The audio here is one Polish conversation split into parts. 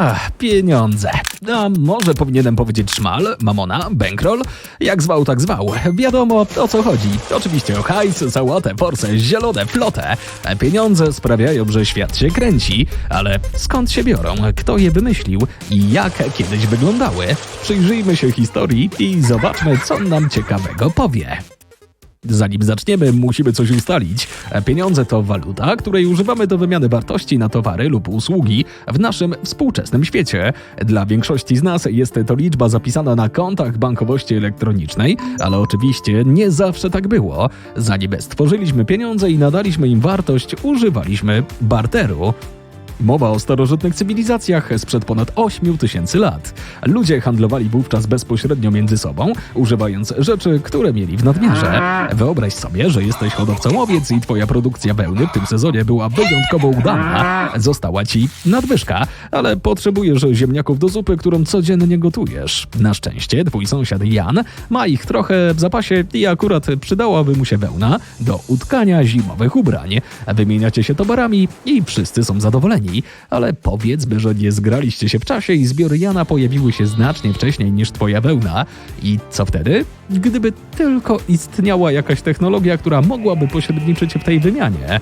Ach, pieniądze. A może powinienem powiedzieć szmal, mamona, bankroll? Jak zwał, tak zwał. Wiadomo o co chodzi. Oczywiście o hajs, sałatę, forsę, zielone, flotę. Pieniądze sprawiają, że świat się kręci, ale skąd się biorą, kto je wymyślił i jak kiedyś wyglądały? Przyjrzyjmy się historii i zobaczmy, co nam ciekawego powie. Zanim zaczniemy, musimy coś ustalić. Pieniądze to waluta, której używamy do wymiany wartości na towary lub usługi w naszym współczesnym świecie. Dla większości z nas jest to liczba zapisana na kontach bankowości elektronicznej, ale oczywiście nie zawsze tak było. Zanim stworzyliśmy pieniądze i nadaliśmy im wartość, używaliśmy barteru. Mowa o starożytnych cywilizacjach sprzed ponad 8 tysięcy lat. Ludzie handlowali wówczas bezpośrednio między sobą, używając rzeczy, które mieli w nadmiarze. Wyobraź sobie, że jesteś hodowcą owiec i twoja produkcja wełny w tym sezonie była wyjątkowo udana. Została ci nadwyżka, ale potrzebujesz ziemniaków do zupy, którą codziennie gotujesz. Na szczęście twój sąsiad Jan ma ich trochę w zapasie i akurat przydałaby mu się wełna do utkania zimowych ubrań. Wymieniacie się towarami i wszyscy są zadowoleni ale powiedzmy, że nie zgraliście się w czasie i zbiory Jana pojawiły się znacznie wcześniej niż twoja wełna. I co wtedy? Gdyby tylko istniała jakaś technologia, która mogłaby pośredniczyć w tej wymianie.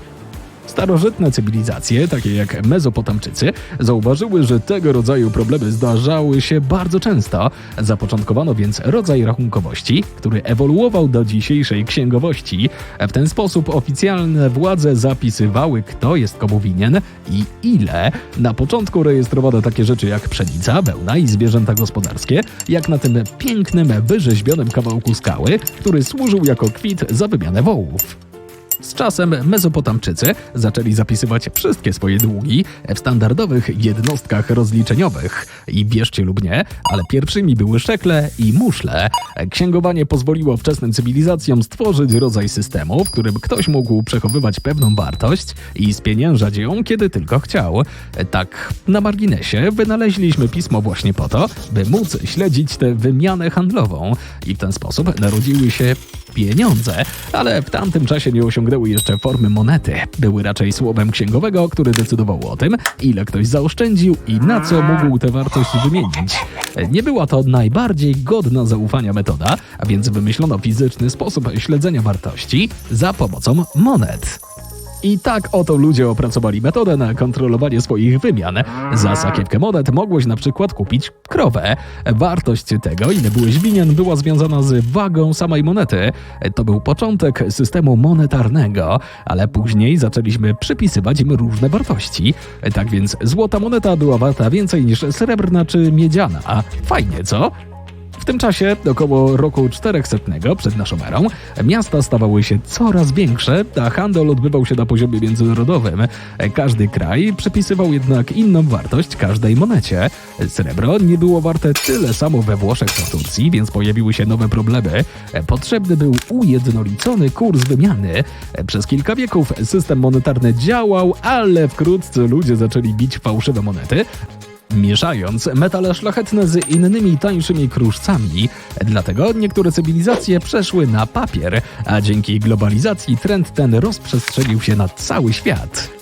Starożytne cywilizacje, takie jak Mezopotamczycy, zauważyły, że tego rodzaju problemy zdarzały się bardzo często. Zapoczątkowano więc rodzaj rachunkowości, który ewoluował do dzisiejszej księgowości. W ten sposób oficjalne władze zapisywały, kto jest komu winien i ile. Na początku rejestrowano takie rzeczy jak pszenica, wełna i zwierzęta gospodarskie, jak na tym pięknym, wyrzeźbionym kawałku skały, który służył jako kwit za wymianę wołów. Z czasem Mezopotamczycy zaczęli zapisywać wszystkie swoje długi w standardowych jednostkach rozliczeniowych. I wierzcie lub nie, ale pierwszymi były szekle i muszle. Księgowanie pozwoliło wczesnym cywilizacjom stworzyć rodzaj systemu, w którym ktoś mógł przechowywać pewną wartość i spieniężać ją, kiedy tylko chciał. Tak, na marginesie wynaleźliśmy pismo właśnie po to, by móc śledzić tę wymianę handlową. I w ten sposób narodziły się pieniądze, ale w tamtym czasie nie osiągnęły jeszcze formy monety. Były raczej słowem księgowego, który decydował o tym, ile ktoś zaoszczędził i na co mógł tę wartość wymienić. Nie była to najbardziej godna zaufania metoda, a więc wymyślono fizyczny sposób śledzenia wartości za pomocą monet. I tak oto ludzie opracowali metodę na kontrolowanie swoich wymian. Za sakiewkę monet mogłeś na przykład kupić krowę. Wartość tego, ile byłeś winien, była związana z wagą samej monety. To był początek systemu monetarnego, ale później zaczęliśmy przypisywać im różne wartości. Tak więc złota moneta była warta więcej niż srebrna czy miedziana. Fajnie, co? Tym czasie, około roku 400 przed naszą erą, miasta stawały się coraz większe, a handel odbywał się na poziomie międzynarodowym. Każdy kraj przypisywał jednak inną wartość każdej monecie. Srebro nie było warte tyle samo we Włoszech co w Turcji, więc pojawiły się nowe problemy. Potrzebny był ujednolicony kurs wymiany. Przez kilka wieków system monetarny działał, ale wkrótce ludzie zaczęli bić fałszywe monety, mieszając metale szlachetne z innymi tańszymi kruszcami. Dlatego niektóre cywilizacje przeszły na papier, a dzięki globalizacji trend ten rozprzestrzenił się na cały świat.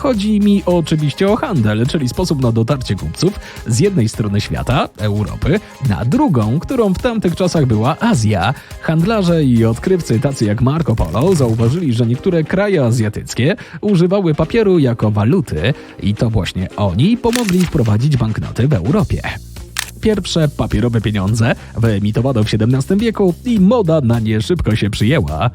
Chodzi mi oczywiście o handel, czyli sposób na dotarcie kupców z jednej strony świata, Europy, na drugą, którą w tamtych czasach była Azja. Handlarze i odkrywcy tacy jak Marco Polo zauważyli, że niektóre kraje azjatyckie używały papieru jako waluty i to właśnie oni pomogli wprowadzić banknoty w Europie. Pierwsze papierowe pieniądze wyemitowano w XVII wieku i moda na nie szybko się przyjęła.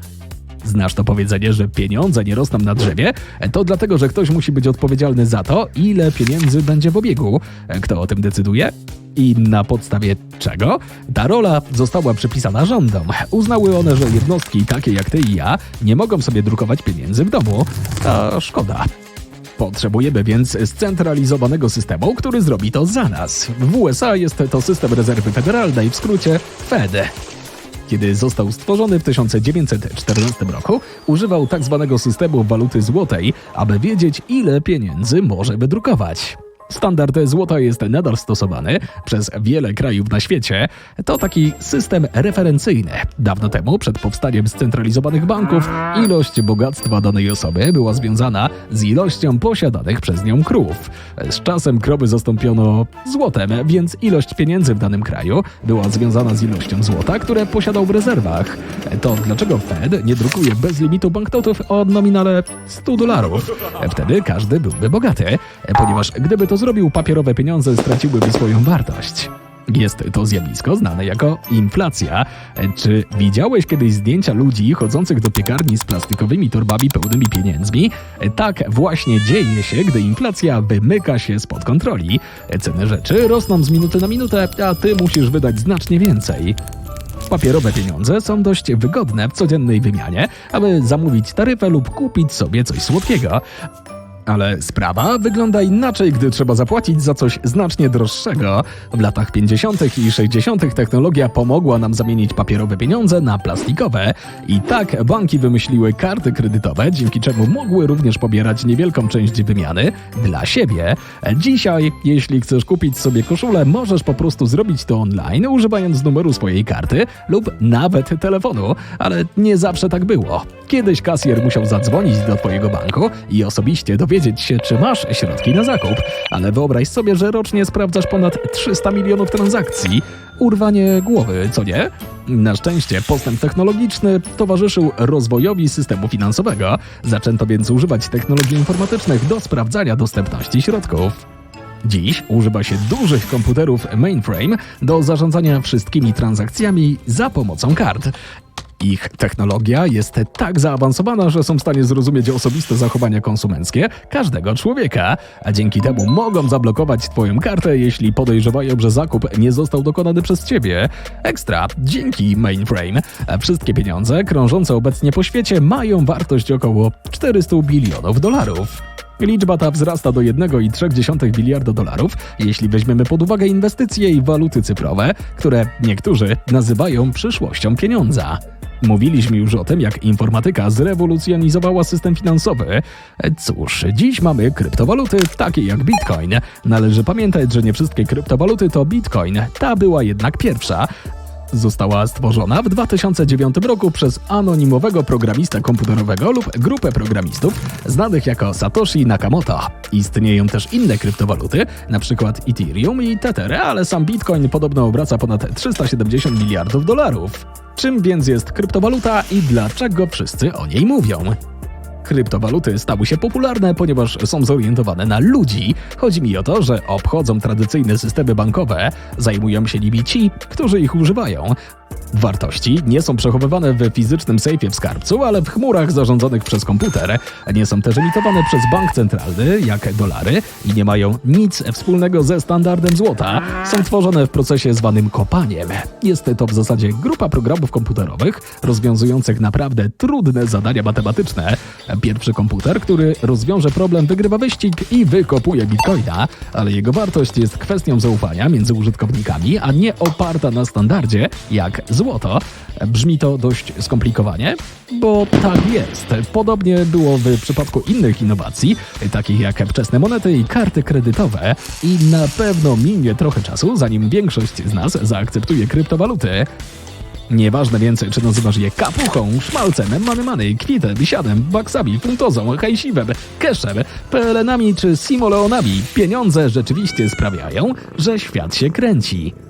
Znasz to powiedzenie, że pieniądze nie rosną na drzewie? To dlatego, że ktoś musi być odpowiedzialny za to, ile pieniędzy będzie w obiegu. Kto o tym decyduje? I na podstawie czego? Ta rola została przypisana rządom. Uznały one, że jednostki takie jak ty i ja nie mogą sobie drukować pieniędzy w domu. A szkoda. Potrzebujemy więc scentralizowanego systemu, który zrobi to za nas. W USA jest to system rezerwy federalnej, w skrócie Fed. Kiedy został stworzony w 1914 roku, używał tzw. systemu waluty złotej, aby wiedzieć, ile pieniędzy może wydrukować. Standard złota jest nadal stosowany przez wiele krajów na świecie. To taki system referencyjny. Dawno temu, przed powstaniem scentralizowanych banków, ilość bogactwa danej osoby była związana z ilością posiadanych przez nią krów. Z czasem krowy zastąpiono złotem, więc ilość pieniędzy w danym kraju była związana z ilością złota, które posiadał w rezerwach. To dlaczego Fed nie drukuje bez limitu banknotów o nominale 100 dolarów? Wtedy każdy byłby bogaty, ponieważ gdyby to zrobił, papierowe pieniądze straciłyby swoją wartość. Jest to zjawisko znane jako inflacja. Czy widziałeś kiedyś zdjęcia ludzi chodzących do piekarni z plastikowymi torbami pełnymi pieniędzmi? Tak właśnie dzieje się, gdy inflacja wymyka się spod kontroli. Ceny rzeczy rosną z minuty na minutę, a ty musisz wydać znacznie więcej. Papierowe pieniądze są dość wygodne w codziennej wymianie, aby zamówić taryfę lub kupić sobie coś słodkiego. Ale sprawa wygląda inaczej, gdy trzeba zapłacić za coś znacznie droższego. W latach 50. i 60. technologia pomogła nam zamienić papierowe pieniądze na plastikowe. I tak banki wymyśliły karty kredytowe, dzięki czemu mogły również pobierać niewielką część wymiany dla siebie. Dzisiaj, jeśli chcesz kupić sobie koszulę, możesz po prostu zrobić to online, używając numeru swojej karty lub nawet telefonu. Ale nie zawsze tak było. Kiedyś kasjer musiał zadzwonić do twojego banku i osobiście dowiedzieć się, czy masz środki na zakup. Ale wyobraź sobie, że rocznie sprawdzasz ponad 300 milionów transakcji. Urwanie głowy, co nie? Na szczęście postęp technologiczny towarzyszył rozwojowi systemu finansowego. Zaczęto więc używać technologii informatycznych do sprawdzania dostępności środków. Dziś używa się dużych komputerów mainframe do zarządzania wszystkimi transakcjami za pomocą kart. Ich technologia jest tak zaawansowana, że są w stanie zrozumieć osobiste zachowania konsumenckie każdego człowieka, a dzięki temu mogą zablokować Twoją kartę, jeśli podejrzewają, że zakup nie został dokonany przez Ciebie. Ekstra, dzięki mainframe, wszystkie pieniądze krążące obecnie po świecie mają wartość około 400 bilionów dolarów. Liczba ta wzrasta do 1,3 biliarda dolarów, jeśli weźmiemy pod uwagę inwestycje i waluty cyfrowe, które niektórzy nazywają przyszłością pieniądza. Mówiliśmy już o tym, jak informatyka zrewolucjonizowała system finansowy. Cóż, dziś mamy kryptowaluty, takie jak Bitcoin. Należy pamiętać, że nie wszystkie kryptowaluty to Bitcoin. Ta była jednak pierwsza. Została stworzona w 2009 roku przez anonimowego programistę komputerowego lub grupę programistów znanych jako Satoshi Nakamoto. Istnieją też inne kryptowaluty, np. Ethereum i Tether, ale sam Bitcoin podobno obraca ponad 370 miliardów dolarów. Czym więc jest kryptowaluta i dlaczego wszyscy o niej mówią? Kryptowaluty stały się popularne, ponieważ są zorientowane na ludzi. Chodzi mi o to, że obchodzą tradycyjne systemy bankowe, zajmują się nimi ci, którzy ich używają. Wartości nie są przechowywane w fizycznym sejfie w skarbcu, ale w chmurach zarządzanych przez komputer. Nie są też emitowane przez bank centralny, jak dolary, i nie mają nic wspólnego ze standardem złota. Są tworzone w procesie zwanym kopaniem. Jest to w zasadzie grupa programów komputerowych rozwiązujących naprawdę trudne zadania matematyczne. Pierwszy komputer, który rozwiąże problem, wygrywa wyścig i wykopuje bitcoina, ale jego wartość jest kwestią zaufania między użytkownikami, a nie oparta na standardzie, jak złoto. Brzmi to dość skomplikowanie, bo tak jest. Podobnie było w przypadku innych innowacji, takich jak wczesne monety i karty kredytowe. I na pewno minie trochę czasu, zanim większość z nas zaakceptuje kryptowaluty. Nieważne więc, czy nazywasz je kapuchą, szmalcem, manymany, kwitem, siadem, baksami, funtozą, hajsiwem, keszem, pelenami czy simoleonami, pieniądze rzeczywiście sprawiają, że świat się kręci.